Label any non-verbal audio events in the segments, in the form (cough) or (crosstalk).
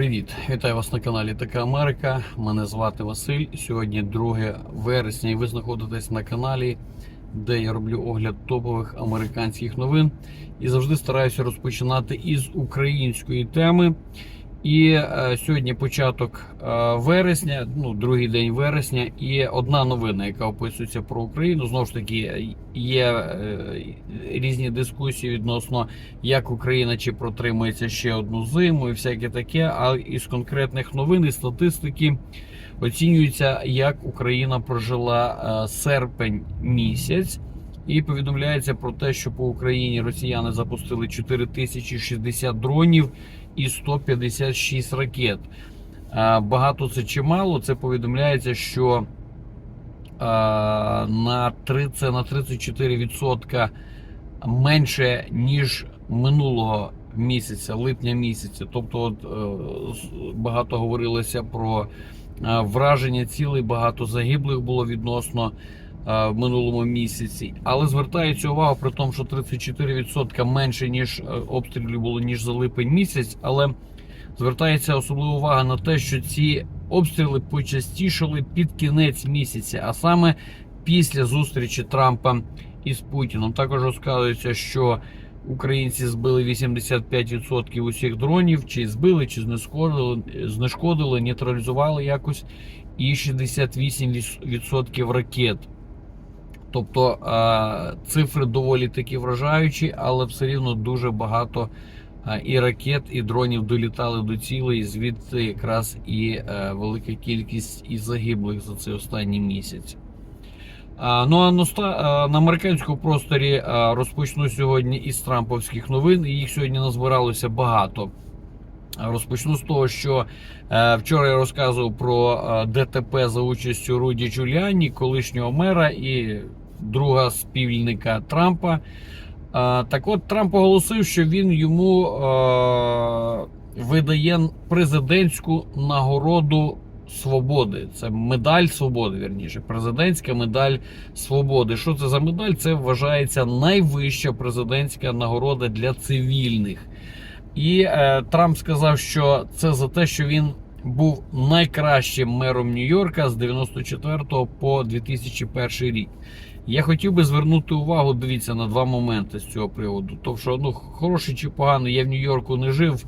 Привіт! Вітаю вас на каналі Така Америка. Мене звати Василь. Сьогодні 2 вересня, і ви знаходитесь на каналі, де я роблю огляд топових американських новин. І завжди стараюся розпочинати із української теми. І е, сьогодні початок е, вересня, ну другий день вересня, і одна новина, яка описується про Україну. Знову ж таки, є е, різні дискусії відносно як Україна чи протримається ще одну зиму, і всяке таке. А із конкретних новин і статистики оцінюється, як Україна прожила серпень місяць. І повідомляється про те, що по Україні росіяни запустили 4060 дронів і 156 ракет. Багато це чи мало. Це повідомляється, що на 30, на 34% менше ніж минулого місяця, липня місяця. Тобто, от, е, багато говорилося про е, враження цілей, багато загиблих було відносно в минулому місяці. Але звертається увагу при тому, що 34% менше ніж е, обстрілів було ніж за липень місяць. Але звертається особлива увага на те, що ці обстріли почастішали під кінець місяця, а саме після зустрічі Трампа із Путіном. Також розказується, що українці збили 85% усіх дронів, чи збили, чи знешкодили, знешкодили, нейтралізували якось, і 68% ракет. Тобто е, цифри доволі таки вражаючі, але все рівно дуже багато е, і ракет, і дронів долітали до цілей, звідти якраз і е, велика кількість і загиблих за цей останній місяць. Ну а на, американському просторі розпочну сьогодні із трамповських новин. і Їх сьогодні назбиралося багато. Розпочну з того, що вчора я розказував про ДТП за участю Руді Джуліані, колишнього мера і друга спільника Трампа. Так от Трамп оголосив, що він йому видає президентську нагороду свободи. Це медаль свободи, вірніше, президентська медаль свободи. Що це за медаль? Це вважається найвища президентська нагорода для цивільних. І е, Трамп сказав, що це за те, що він був найкращим мером Нью-Йорка з 94 по 2001 рік. Я хотів би звернути увагу, дивіться, на два моменти з цього приводу. Тому що ну, хороший чи поганий, я в Нью-Йорку не жив,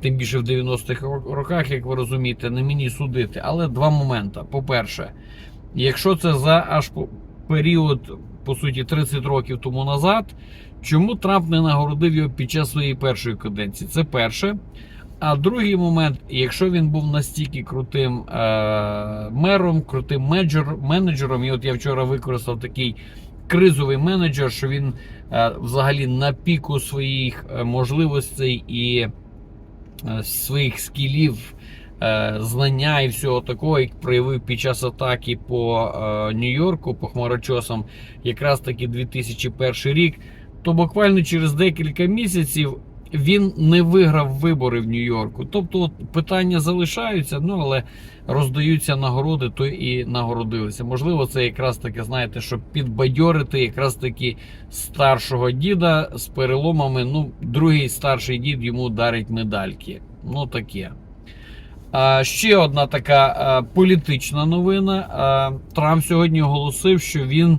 тим більше в 90-х роках, як ви розумієте, не мені судити. Але два моменти. По-перше, якщо це за аж період, по суті, 30 років тому назад, чому Трамп не нагородив його під час своєї першої каденції? Це перше. А другий момент, якщо він був настільки крутим е, мером, крутим менеджер, менеджером, і от я вчора використав такий кризовий менеджер, що він е, взагалі на піку своїх е, можливостей і е, своїх скілів, е, знання і всього такого, як проявив під час атаки по е, Нью-Йорку, по хмарочосам, якраз таки 2001 рік, то буквально через декілька місяців він не виграв вибори в Нью-Йорку. Тобто от, питання залишаються, ну але роздаються нагороди, то і нагородилися. Можливо, це якраз таки, знаєте, щоб підбадьорити якраз таки старшого діда з переломами. Ну, другий старший дід йому дарить медальки. Ну таке. Ще одна така політична новина. Трамп сьогодні оголосив, що він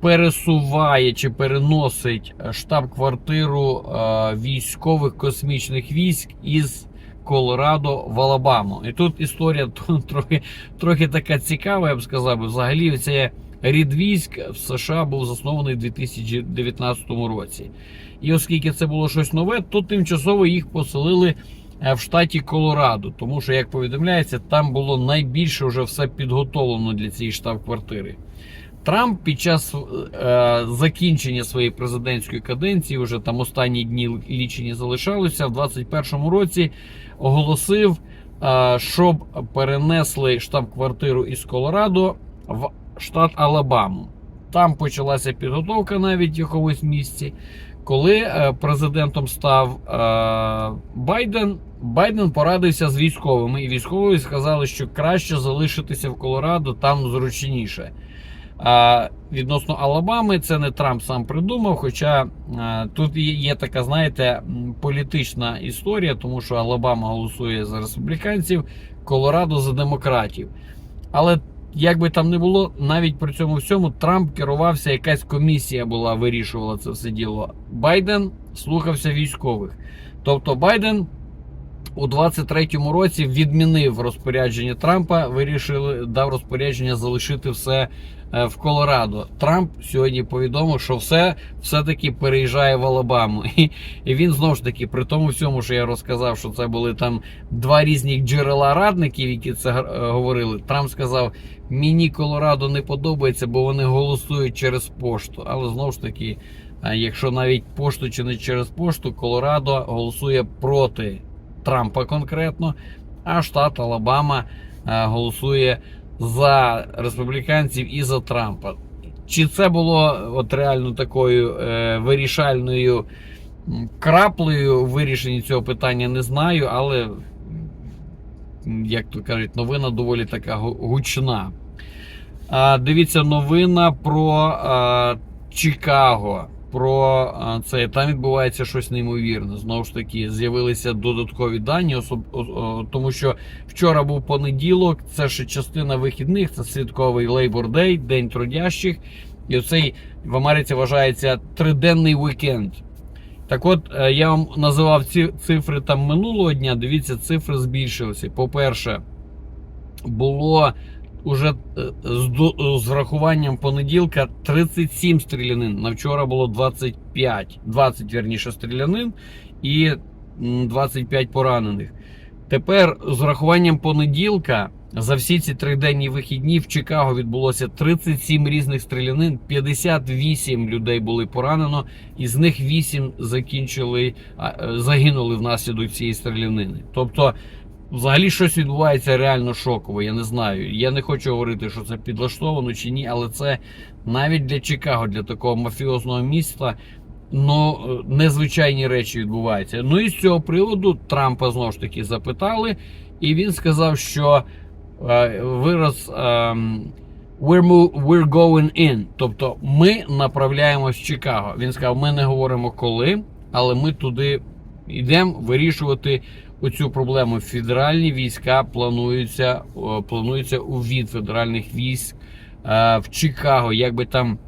пересуває чи переносить штаб-квартиру е, військових космічних військ із Колорадо в Алабаму. І тут історія (laughs) трохи, трохи така цікава, я б сказав. Взагалі, це рід військ в США був заснований у 2019 році. І оскільки це було щось нове, то тимчасово їх поселили е, в штаті Колорадо. Тому що, як повідомляється, там було найбільше вже все підготовлено для цієї штаб-квартири. Трамп під час е, закінчення своєї президентської каденції, вже там останні дні лічені залишалися, в 2021 році оголосив, е, щоб перенесли штаб-квартиру із Колорадо в штат Алабаму. Там почалася підготовка навіть в якомусь місці. Коли е, президентом став е, Байден, Байден порадився з військовими, і військові сказали, що краще залишитися в Колорадо, там зручніше. А відносно Алабами, це не Трамп сам придумав. Хоча тут є, є така, знаєте, політична історія, тому що Алабама голосує за республіканців, Колорадо за демократів. Але як би там не було, навіть при цьому всьому Трамп керувався, якась комісія була, вирішувала це все діло. Байден слухався військових. Тобто Байден у 23-му році відмінив розпорядження Трампа, вирішили дав розпорядження залишити все е, в Колорадо. Трамп сьогодні повідомив, що все все-таки переїжджає в Алабаму. (laughs) І, і він знову ж таки, при тому всьому, що я розказав, що це були там два різні джерела радників, які це е, говорили. Трамп сказав: мені Колорадо не подобається, бо вони голосують через пошту. Але знову ж таки, е, якщо навіть пошту чи не через пошту, Колорадо голосує проти Трампа конкретно, а штат Алабама е, голосує за республіканців і за Трампа. Чи це було от реально такою е, вирішальною краплею в вирішенні цього питання, не знаю, але, як то кажуть, новина доволі така гучна. Дивіться, новина про Чикаго. Про це там відбувається щось неймовірне. Знову ж таки, з'явилися додаткові дані, особ, тому що вчора був понеділок, це ще частина вихідних, це святковий Labor Day, День трудящих. І оцей в Америці вважається триденний вікенд. Так от, е, я вам називав ці цифри там минулого дня. Дивіться, цифри збільшилися. По-перше, було уже е, з, врахуванням понеділка 37 стрілянин. На вчора було 25, 20 вірніше стрілянин і м, 25 поранених. Тепер з врахуванням понеділка за всі ці триденні вихідні в Чикаго відбулося 37 різних стрілянин, 58 людей були поранено, із них 8 закінчили, е, загинули внаслідок цієї стрілянини. Тобто, взагалі щось відбувається реально шокове. Я не знаю. Я не хочу говорити, що це підлаштовано чи ні, але це навіть для Чикаго, для такого мафіозного міста. Ну, е, незвичайні речі відбуваються. Ну і з цього приводу Трампа знову ж таки запитали, і він сказав, що е, вираз ем, we're, we're going in. Тобто ми направляємось в Чикаго. Він сказав, ми не говоримо коли, але ми туди йдемо вирішувати оцю проблему. Федеральні війська плануються, о, планується увід федеральних військ е, в Чикаго. Якби там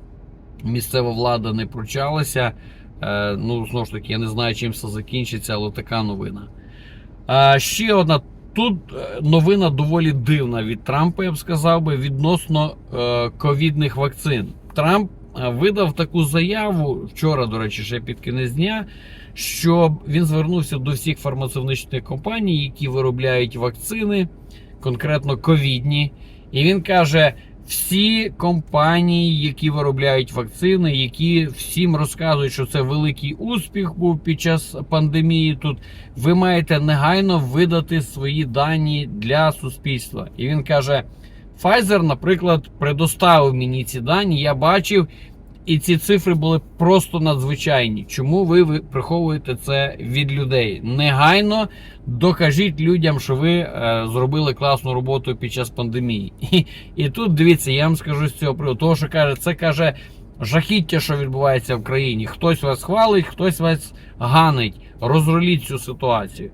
місцева влада не пручалася. Е, ну, знову ж таки, я не знаю, чим це закінчиться, але така новина. А ще одна. Тут е, новина доволі дивна від Трампа, я б сказав би, відносно е, ковідних вакцин. Трамп е, видав таку заяву вчора, до речі, ще під кінець дня, що він звернувся до всіх фармацевтичних компаній, які виробляють вакцини, конкретно ковідні. І він каже: всі компанії, які виробляють вакцини, які всім розказують, що це великий успіх був під час пандемії. Тут ви маєте негайно видати свої дані для суспільства. І він каже: Pfizer, наприклад, предоставив мені ці дані, я бачив. І ці цифри були просто надзвичайні. Чому ви, приховуєте це від людей? Негайно докажіть людям, що ви е, зробили класну роботу під час пандемії. І, і тут дивіться, я вам скажу з цього приводу, того, що каже, це каже жахіття, що відбувається в країні. Хтось вас хвалить, хтось вас ганить. Розруліть цю ситуацію.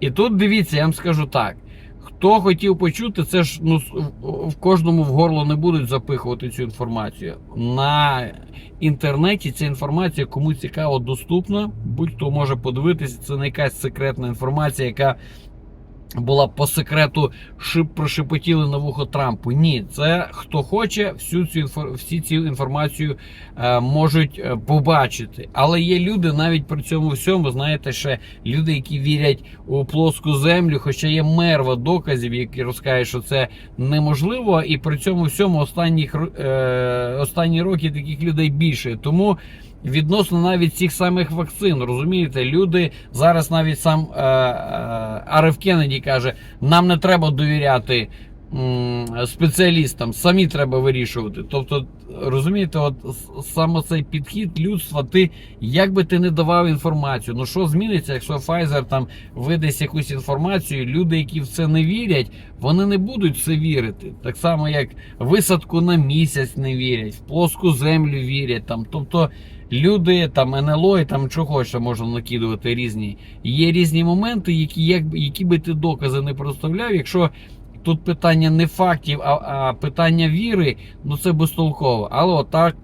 І тут дивіться, я вам скажу так. Хто хотів почути, це ж ну в- кожному в горло не будуть запихувати цю інформацію. На інтернеті ця інформація кому цікаво доступна. Будь-хто може подивитися, це не якась секретна інформація, яка була по секрету шип прошепотіли на вухо Трампу. Ні, це хто хоче, всю цю всі цю інформацію е, можуть е, побачити. Але є люди навіть при цьому всьому, знаєте, ще люди, які вірять у плоску землю, хоча є мерва доказів, які розкажуть, що це неможливо, і при цьому всьому останніх е, останні роки таких людей більше. Тому. Відносно навіть цих самих вакцин, розумієте, люди зараз навіть сам е, е, Ареф Кеннеді каже, нам не треба довіряти м, спеціалістам, самі треба вирішувати. Тобто, розумієте, от саме цей підхід людства, ти як би ти не давав інформацію, ну що зміниться, якщо Pfizer там видасть якусь інформацію, люди, які в це не вірять, вони не будуть в це вірити. Так само, як висадку на місяць не вірять, в плоску землю вірять. Там. Тобто люди, там НЛО і там чого ще можна накидувати різні. Є різні моменти, які, як, які би ти докази не проставляв, якщо. Тут питання не фактів, а, а питання віри, ну це безтолково. Але отак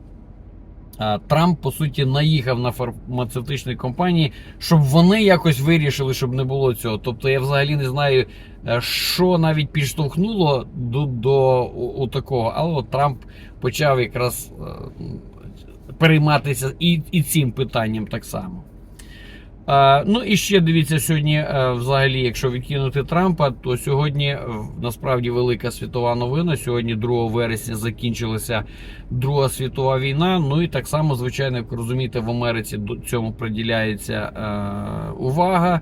Трамп, по суті, наїхав на фармацевтичні компанії, щоб вони якось вирішили, щоб не було цього. Тобто я взагалі не знаю, е, що навіть підштовхнуло до, до у, у такого. Але от Трамп почав якраз е, перейматися і, і цим питанням так само. Е, ну і ще дивіться, сьогодні, е, взагалі, якщо відкинути Трампа, то сьогодні е, насправді велика світова новина. Сьогодні, 2 вересня, закінчилася Друга світова війна. Ну і так само, звичайно, як розумієте, в Америці до цьому приділяється е, увага.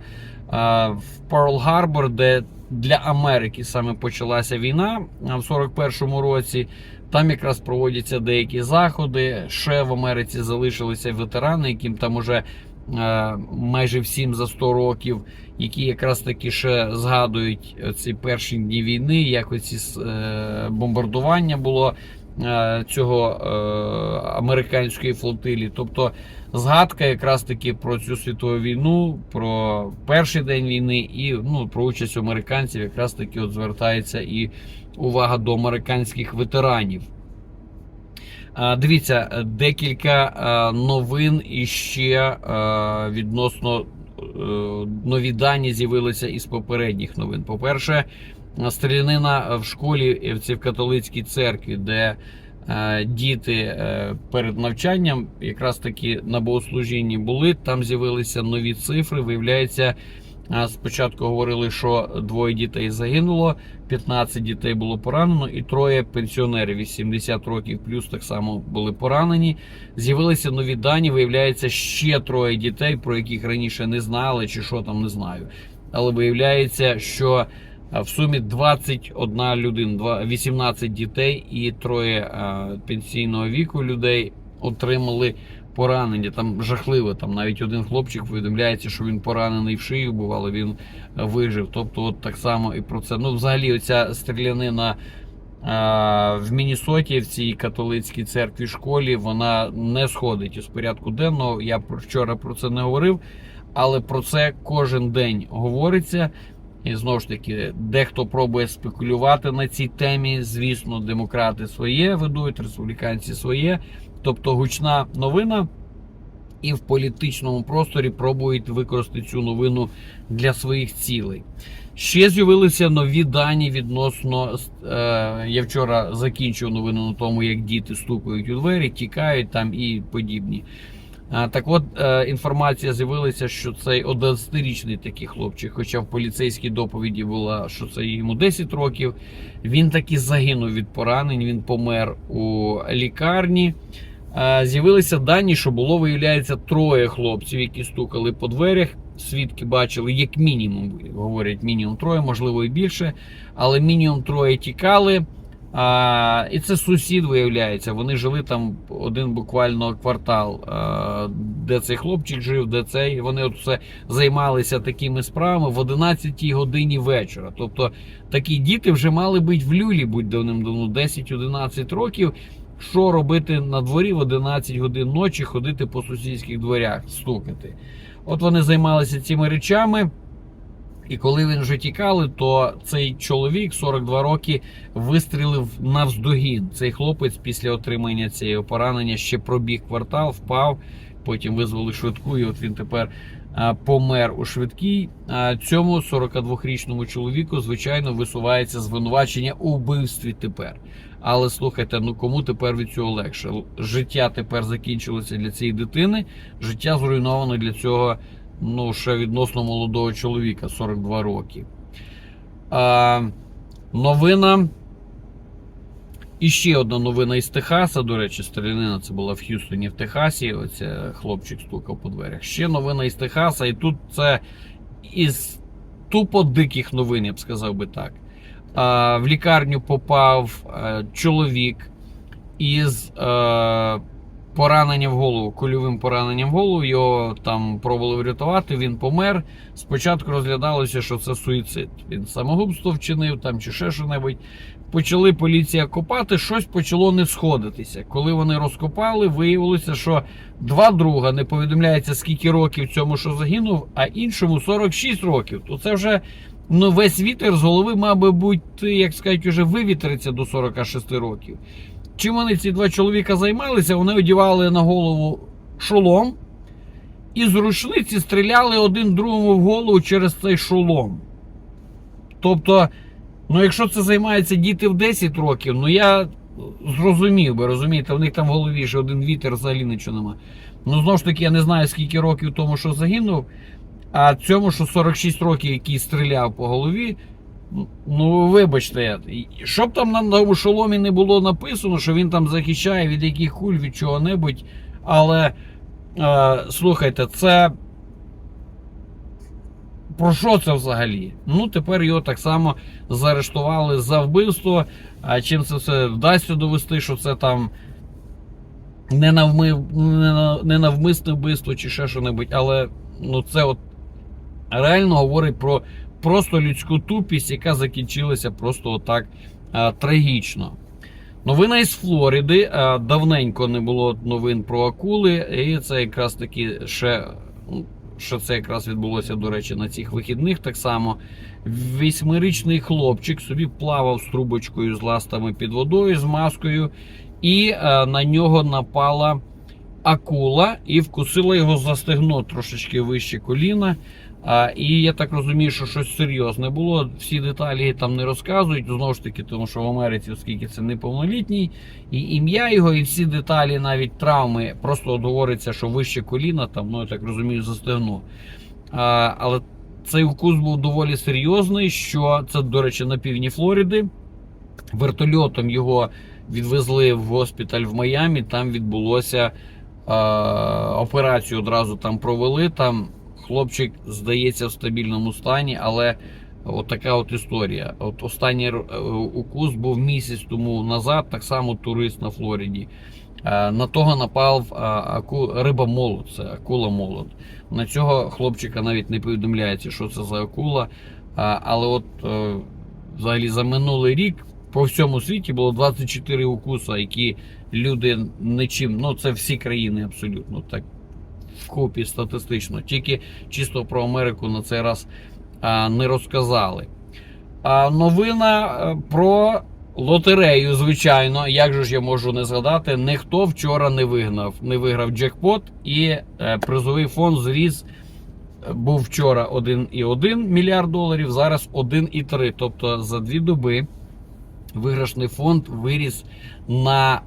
Е, в Перл Харбор, де для Америки саме почалася війна в 41-му році. Там якраз проводяться деякі заходи. Ще в Америці залишилися ветерани, яким там уже е, майже всім за 100 років, які якраз таки ще згадують ці перші дні війни, як оці е, бомбардування було е, цього е, американської флотилії. Тобто згадка якраз таки про цю світову війну, про перший день війни і ну, про участь американців, якраз таки от звертається і увага до американських ветеранів. Дивіться, декілька е, новин іще е, відносно е, нові дані з'явилися із попередніх новин. По-перше, стрілянина в школі в католицькій церкві, де е, діти е, перед навчанням якраз таки на богослужінні були. Там з'явилися нові цифри. Виявляється, е, спочатку говорили, що двоє дітей загинуло, 15 дітей було поранено, і троє пенсіонерів 80 років плюс так само були поранені. З'явилися нові дані. Виявляється, ще троє дітей, про яких раніше не знали, чи що там не знаю. Але виявляється, що в сумі 21 людина, 18 дітей і троє пенсійного віку людей отримали поранення. Там жахливо. Там навіть один хлопчик повідомляється, що він поранений в шию був, але він е, вижив. Тобто, от так само і про це. Ну, взагалі, оця стрілянина. а, В Мінісоті в цій католицькій церкві школі вона не сходить із порядку денного. Я вчора про це не говорив, але про це кожен день говориться. І знову ж таки, дехто пробує спекулювати на цій темі. Звісно, демократи своє ведуть, республіканці своє. Тобто гучна новина, і в політичному просторі пробують використати цю новину для своїх цілей. Ще з'явилися нові дані відносно. Е, я вчора закінчив новину на тому, як діти стукають у двері, тікають там і подібні. А, Так от е, інформація з'явилася, що цей 11-річний такий хлопчик, хоча в поліцейській доповіді була, що це йому 10 років, він таки загинув від поранень, він помер у лікарні. З'явилися дані, що було, виявляється, троє хлопців, які стукали по дверях. Свідки бачили, як мінімум, говорять, мінімум троє, можливо і більше, але мінімум троє тікали. А, і це сусід виявляється. Вони жили там один буквально квартал, а, де цей хлопчик жив, де цей. Вони от все займалися такими справами в 11 годині вечора. Тобто такі діти вже мали бути в люлі, будь давним-давно 10-11 років. Що робити на дворі в 11 годин ночі, ходити по сусідських дверях, стукати. От вони займалися цими речами. І коли він вже тікали, то цей чоловік 42 роки вистрілив навздогін. Цей хлопець після отримання цієї поранення ще пробіг квартал, впав. Потім визвали швидку, і от він тепер а, помер у швидкій. А цьому 42-річному чоловіку, звичайно, висувається звинувачення у вбивстві тепер. Але слухайте, ну кому тепер від цього легше? Життя тепер закінчилося для цієї дитини. Життя зруйновано для цього ну, ще відносно молодого чоловіка 42 роки. А, новина. І ще одна новина із Техаса. До речі, стрілянина це була в Х'юстоні в Техасі. Оце хлопчик стукав по дверях. Ще новина із Техаса, і тут це із тупо диких новин, я б сказав би так. В лікарню попав е, чоловік із е, пораненням в голову, кульовим пораненням в голову. Його там пробували врятувати, він помер. Спочатку розглядалося, що це суїцид. Він самогубство вчинив там чи ще що-небудь. Почали поліція копати, щось почало не сходитися. Коли вони розкопали, виявилося, що два друга не повідомляється, скільки років цьому, що загинув, а іншому 46 років. То це вже ну, весь вітер з голови, мабуть, як сказати, вже вивітриться до 46 років. Чим вони ці два чоловіка займалися? Вони одягали на голову шолом і з рушниці стріляли один другому в голову через цей шолом. Тобто, ну якщо це займаються діти в 10 років, ну я зрозумів би, розумієте, в них там в голові ще один вітер взагалі нічого нема. Ну, знову ж таки, я не знаю, скільки років тому, що загинув, а цьому, що 46 років, який стріляв по голові, Ну, вибачте, щоб там на новому шоломі не було написано, що він там захищає від яких куль, від чого-небудь. Але е, слухайте, це. Про що це взагалі? Ну, тепер його так само заарештували за вбивство. А чим це все вдасться довести, що це там ненавмисне вбивство чи ще що-небудь. Але ну, це от реально говорить про просто людську тупість, яка закінчилася просто отак а, трагічно. Новина із Флориди. А, давненько не було новин про акули, і це якраз таки ще. ну, Що це якраз відбулося, до речі, на цих вихідних. Так само восьмирічний хлопчик собі плавав з трубочкою з ластами під водою, з маскою, і а, на нього напала акула і вкусила його за стегно трошечки вище коліна. А, І я так розумію, що щось серйозне було. Всі деталі там не розказують. Знову ж таки, тому що в Америці, оскільки це неповнолітній, і ім'я його, і всі деталі, навіть травми, просто говориться, що вище коліна, там, ну я так розумію, застегну. А, Але цей укус був доволі серйозний. Що це, до речі, на півдні Флориди. Вертольотом його відвезли в госпіталь в Майамі. Там відбулося а, операцію одразу там провели. там Хлопчик здається в стабільному стані, але от така от історія. От Останній е, укус був місяць тому назад, так само турист на Флориді. Е, на того напав е, аку... риба молот, це акула молот. На цього хлопчика навіть не повідомляється, що це за акула. Але от взагалі за минулий рік по всьому світі було 24 укуса, які люди нічим, ну це всі країни абсолютно так вкупі статистично. Тільки чисто про Америку на цей раз не розказали. А, Новина е, про лотерею, звичайно, як же ж я можу не згадати, ніхто вчора не вигнав, не виграв джекпот, і е, призовий фонд зріс. Був вчора 1,1 мільярд доларів, зараз 1,3. Тобто за дві доби виграшний фонд виріс на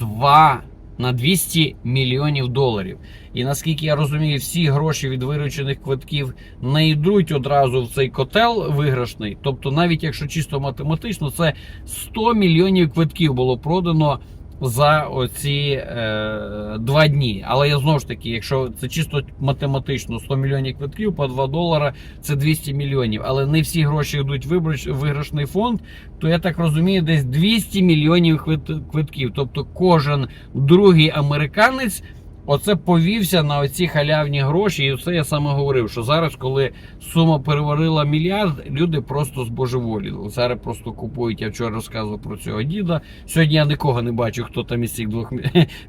2 на 200 мільйонів доларів. І наскільки я розумію, всі гроші від виручених квитків не йдуть одразу в цей котел виграшний. Тобто, навіть якщо чисто математично, це 100 мільйонів квитків було продано за оці е, два дні. Але я знову ж таки, якщо це чисто математично 100 мільйонів квитків по 2 долара, це 200 мільйонів. Але не всі гроші йдуть в виграшний фонд, то я так розумію, десь 200 мільйонів квитків. Тобто кожен другий американець. Оце повівся на оці халявні гроші, і це я саме говорив, що зараз, коли сума переварила мільярд, люди просто збожеволіли. Зараз просто купують. Я вчора розказував про цього діда. Сьогодні я нікого не бачу, хто там із цих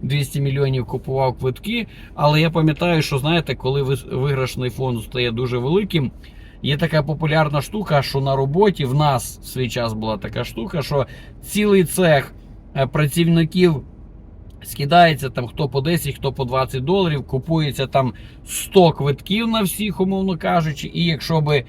200 (laughs) мільйонів купував квитки. Але я пам'ятаю, що знаєте, коли виграшний фонд стає дуже великим. Є така популярна штука, що на роботі в нас в свій час була така штука, що цілий цех е, працівників скидається там хто по 10, хто по 20 доларів, купується там 100 квитків на всіх, умовно кажучи. І якщо би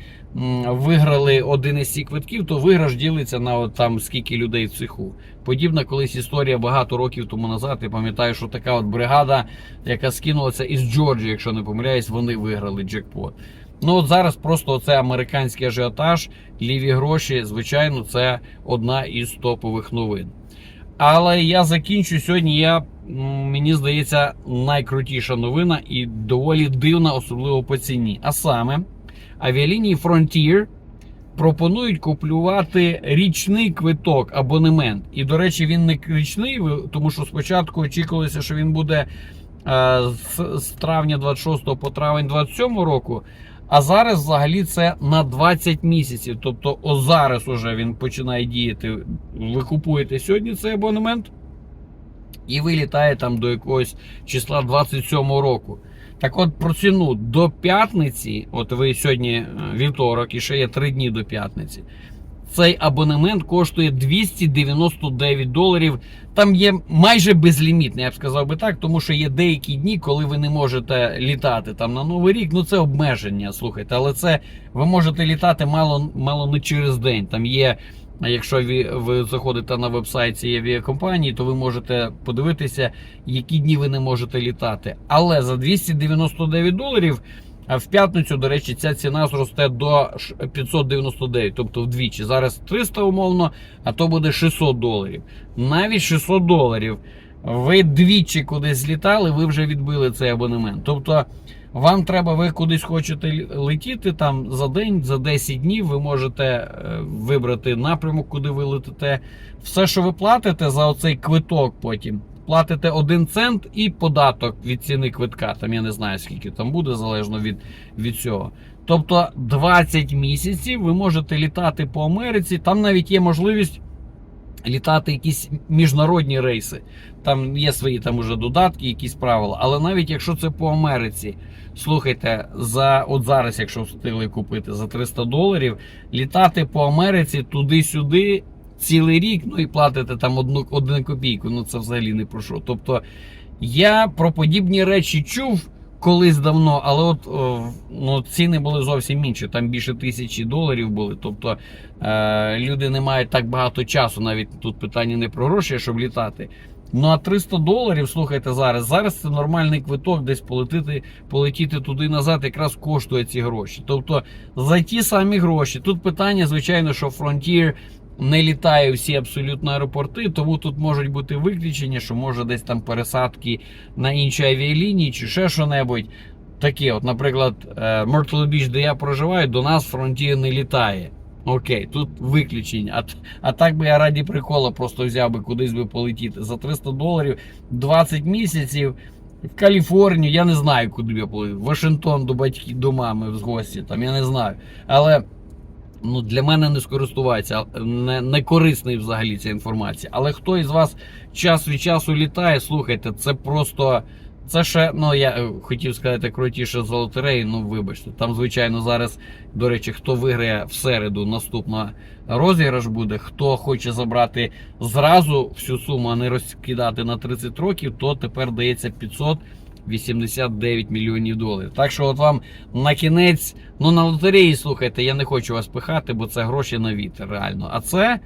виграли один із цих квитків, то виграш ділиться на от, там скільки людей в цеху. Подібна колись історія багато років тому назад. Я пам'ятаю, що така от бригада, яка скинулася із Джорджії, якщо не помиляюсь, вони виграли джекпот. Ну от зараз просто оце американський ажіотаж, ліві гроші, звичайно, це одна із топових новин. Але я закінчу сьогодні. Я, Мені здається, найкрутіша новина і доволі дивна, особливо по ціні. А саме, авіалінії Frontier пропонують купувати річний квиток, абонемент. І, до речі, він не річний, тому що спочатку очікувалося, що він буде е, з травня 26 по травень 27 року. А зараз взагалі це на 20 місяців. Тобто, о зараз уже він починає діяти. Ви купуєте сьогодні цей абонемент, і ви літаєте там до якогось числа 27 року. Так от про ціну до п'ятниці, от ви сьогодні е, вівторок і ще є 3 дні до п'ятниці. Цей абонемент коштує 299 доларів. Там є майже безлімітний, я б сказав би так, тому що є деякі дні, коли ви не можете літати там на Новий рік. Ну це обмеження, слухайте, але це ви можете літати мало, мало не через день. Там є. Якщо ви, ви заходите на веб-сайт авіакомпанії, то ви можете подивитися, які дні ви не можете літати. Але за 299 доларів, а в п'ятницю, до речі, ця ціна зросте до 599, тобто вдвічі. Зараз 300 умовно, а то буде 600 доларів. Навіть 600 доларів. Ви двічі кудись злітали, ви вже відбили цей абонемент. Тобто вам треба, ви кудись хочете летіти там за день, за 10 днів. Ви можете е, вибрати напрямок, куди ви летите. Все, що ви платите за оцей квиток, потім платите 1 цент і податок від ціни квитка. Там я не знаю скільки там буде, залежно від, від цього. Тобто 20 місяців ви можете літати по Америці. Там навіть є можливість літати якісь міжнародні рейси. Там є свої там уже додатки, якісь правила. Але навіть якщо це по Америці, слухайте, за от зараз, якщо встигли купити за 300 доларів, літати по Америці туди-сюди. Цілий рік, ну і платите там одну одну копійку. Ну це взагалі не про що. Тобто я про подібні речі чув колись давно, але от ну, ціни були зовсім інші. Там більше тисячі доларів були. Тобто е, люди не мають так багато часу. Навіть тут питання не про гроші, щоб літати. Ну а 300 доларів, слухайте зараз. Зараз це нормальний квиток, десь полетіти, полетіти туди назад, якраз коштує ці гроші. Тобто за ті самі гроші. Тут питання, звичайно, що Frontier не літає всі абсолютно аеропорти, тому тут можуть бути виключення, що може десь там пересадки на інші авіалінії чи ще що-небудь. Таке, от, наприклад, е, Myrtle Beach, де я проживаю, до нас Frontier не літає. Окей, тут виключення. А, а так би я раді прикола просто взяв би кудись би полетіти. За 300 доларів 20 місяців в Каліфорнію, я не знаю, куди я полетів. Вашингтон до батьків, до мами в гості, там я не знаю. Але ну, для мене не скористувається, не, не корисний взагалі ця інформація. Але хто із вас час від часу літає, слухайте, це просто. Це ще, ну я е, хотів сказати, крутіше за лотереї, ну вибачте. Там, звичайно, зараз, до речі, хто виграє в середу, наступна розіграш буде. Хто хоче забрати зразу всю суму, а не розкидати на 30 років, то тепер дається 589 мільйонів доларів. Так що, от вам на кінець, ну на лотереї, слухайте, я не хочу вас пихати, бо це гроші на вітер, реально. А це.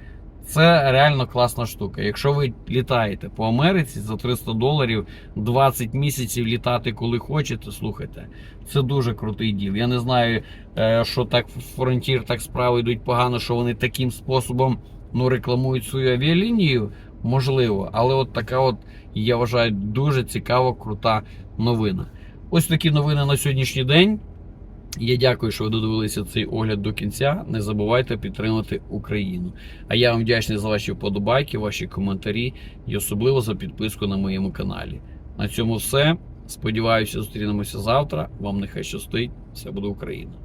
Це реально класна штука. Якщо ви літаєте по Америці за 300 доларів 20 місяців літати коли хочете, слухайте, це дуже крутий діл. Я не знаю, е, що так Frontier так справи йдуть погано, що вони таким способом ну, рекламують свою авіалінію. Можливо, але от така, от я вважаю, дуже цікава, крута новина. Ось такі новини на сьогоднішній день. Я дякую, що ви додивилися цей огляд до кінця. Не забувайте підтримати Україну. А я вам вдячний за ваші вподобайки, ваші коментарі і особливо за підписку на моєму каналі. На цьому все. Сподіваюся, зустрінемося завтра. Вам нехай щастить. Все буде Україна!